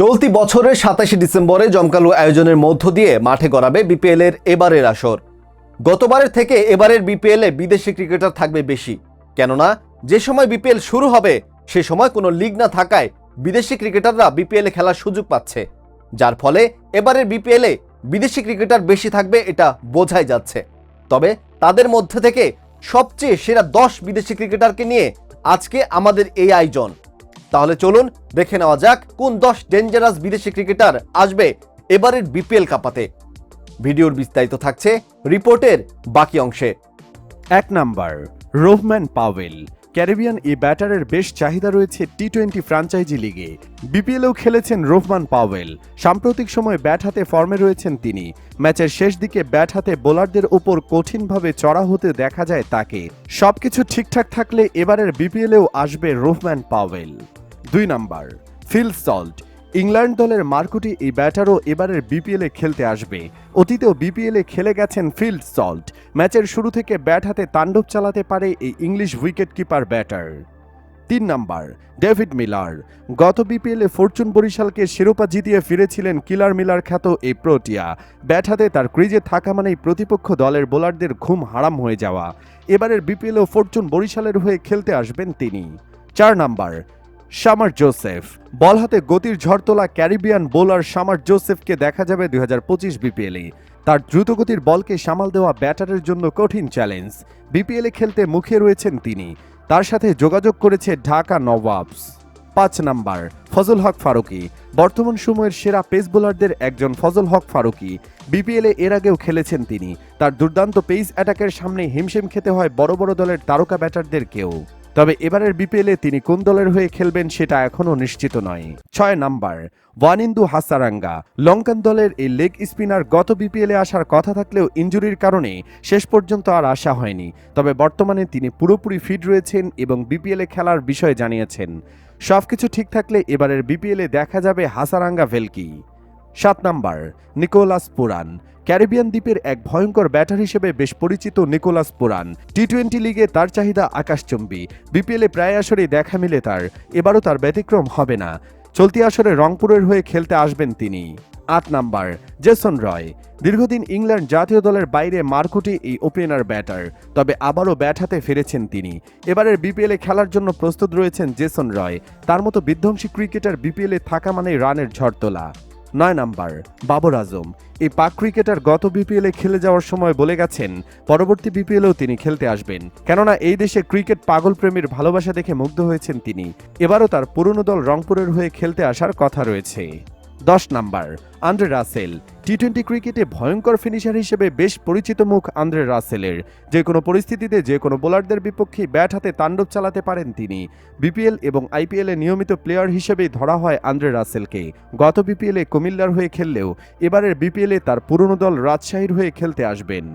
চলতি বছরের সাতাশে ডিসেম্বরে জমকালো আয়োজনের মধ্য দিয়ে মাঠে গড়াবে বিপিএল এর এবারের আসর। গতবারের থেকে এবারের বিপিএল বিদেশি ক্রিকেটার থাকবে বেশি। কেননা, যে সময় বিপিএল শুরু হবে, সে সময় কোনো লিগ না থাকায় বিদেশি ক্রিকেটাররা বিপিএল খেলার সুযোগ পাচ্ছে। যার ফলে এবারের বিপিএল বিদেশি ক্রিকেটার বেশি থাকবে এটা বোঝাই যাচ্ছে। তবে তাদের মধ্যে থেকে সবচেয়ে সেরা দশ বিদেশি ক্রিকেটারকে নিয়ে আজকে আমাদের এই আয়োজন। তাহলে চলুন দেখে নেওয়া যাক কোন দশ ডেঞ্জারাস বিদেশি ক্রিকেটার আসবে এবারের বিপিএল কাপাতে। ভিডিওর বিস্তারিত থাকছে রিপোর্টের বাকি অংশে। এক নাম্বার রোহম্যান পাওয়েল। ক্যারিবিয়ান এই ব্যাটারের বেশ চাহিদা রয়েছে টি টোয়েন্টি ফ্রাঞ্চাইজি লিগে। বিপিএলেও খেলেছেন রোহমান পাওয়েল। সাম্প্রতিক সময়ে ব্যাট হাতে ফর্মে রয়েছেন তিনি। ম্যাচের শেষ দিকে ব্যাট হাতে বোলারদের ওপর কঠিনভাবে চড়া হতে দেখা যায় তাকে। সবকিছু ঠিকঠাক থাকলে এবারের বিপিএলেও আসবে রোহম্যান পাওয়েল। দুই নম্বর, ফিল সল্ট। ইংল্যান্ড দলের মার্কুটি এই ব্যাটারও এবারের বিপিএলে খেলতে আসবে। অতীতেও বিপিএলে খেলে গেছেন ফিল্ড সল্ট। ম্যাচের শুরু থেকে ব্যাট হাতে তাণ্ডব চালাতে পারে এই ইংলিশ উইকেট কিপার ব্যাটার। তিন নাম্বার, ডেভিড মিলার। গত বিপিএলে ফরচুন বরিশালকে শিরোপা জিতিয়ে ফিরেছিলেন কিলার মিলার খ্যাত এই প্রোটিয়া। ব্যাট হাতে তার ক্রিজে থাকা মানেই প্রতিপক্ষ দলের বোলারদের ঘুম হারাম হয়ে যাওয়া। এবারের বিপিএলেও ফরচুন বরিশালের হয়ে খেলতে আসবেন তিনি। চার নাম্বার শামার জোসেফ। বল হাতে গতির ঝড় তোলা ক্যারিবিয়ান বোলার শামার জোসেফকে দেখা যাবে দুই হাজার পঁচিশ বিপিএলে। তার দ্রুতগতির বলকে সামাল দেওয়া ব্যাটারের জন্য কঠিন চ্যালেঞ্জ। বিপিএলে খেলতে মুখে রয়েছেন তিনি। তার সাথে যোগাযোগ করেছে ঢাকা নবাবস পাঁচ নাম্বার, ফজল হক ফারুকি। বর্তমান সময়ের সেরা পেস বোলারদের একজন ফজল হক ফারুকি। বিপিএলে এর আগেও খেলেছেন তিনি। তার দুর্দান্ত পেস অ্যাটাকের সামনে হিমশিম খেতে হয় বড় বড় দলের তারকা ব্যাটারদেরকেও তবে এবারের বিপিএলে তিনি কোন দলের হয়ে খেলবেন সেটা এখনও নিশ্চিত নয়। ছয় নাম্বার, ওয়ানিন্দু হাসারাঙ্গা। লঙ্কান দলের এই লেগ স্পিনার গত বিপিএলে আসার কথা থাকলেও ইঞ্জুরির কারণে শেষ পর্যন্ত আর আসা হয়নি। তবে বর্তমানে তিনি পুরোপুরি ফিট রয়েছেন এবং বিপিএলে খেলার বিষয়ে জানিয়েছেন। সবকিছু ঠিক থাকলে এবারের বিপিএলে দেখা যাবে হাসারাঙ্গা ভেলকি সাত নাম্বার, নিকোলাস পুরান। ক্যারিবিয়ান দ্বীপের এক ভয়ঙ্কর ব্যাটার হিসেবে বেশ পরিচিত নিকোলাস পুরান। টি টোয়েন্টি লিগে তার চাহিদা আকাশচুম্বী। বিপিএলে প্রায় আসরে দেখা মিলে তার। এবারও তার ব্যতিক্রম হবে না। চলতি আসরে রংপুরের হয়ে খেলতে আসবেন তিনি। আট নাম্বার, জেসন রয়। দীর্ঘদিন ইংল্যান্ড জাতীয় দলের বাইরে মারকুটি এই ওপেনার ব্যাটার। তবে আবারও ব্যাট হাতে ফিরেছেন তিনি। এবারের বিপিএলে খেলার জন্য প্রস্তুত রয়েছেন জেসন রয়। তার মতো বিধ্বংসী ক্রিকেটার বিপিএলে থাকা মানেই রানের ঝড় তোলা। নয় নাম্বার, বাবর আজম। এই পাক ক্রিকেটার গত বিপিএলে খেলে যাওয়ার সময় বলে গেছেন, পরবর্তী বিপিএলেও তিনি খেলতে আসবেন। কেননা এই দেশে ক্রিকেট পাগল প্রেমীর ভালোবাসা দেখে মুগ্ধ হয়েছেন তিনি। এবারও তার পুরনো দল রংপুরের হয়ে খেলতে আসার কথা রয়েছে। দশ number, Andre Russell. T twenty ক্রিকেটে ভয়ঙ্কর ফিনিশার হিসেবে বেশ পরিচিত মুখ আন্দ্রে রাসেলের। যে কোনো পরিস্থিতিতে, যে কোনো বোলারদের বিপক্ষে ব্যাট হাতে তাণ্ডব চালাতে পারেন তিনি। বিপিএল এবং আইপিএলে নিয়মিত প্লেয়ার হিসেবেই ধরা হয় আন্দ্রে রাসেলকে। গত বিপিএলে কুমিল্লার হয়ে খেললেও, এবারের বিপিএলে তার পুরনো দল রাজশাহীর হয়ে খেলতে আসবেন।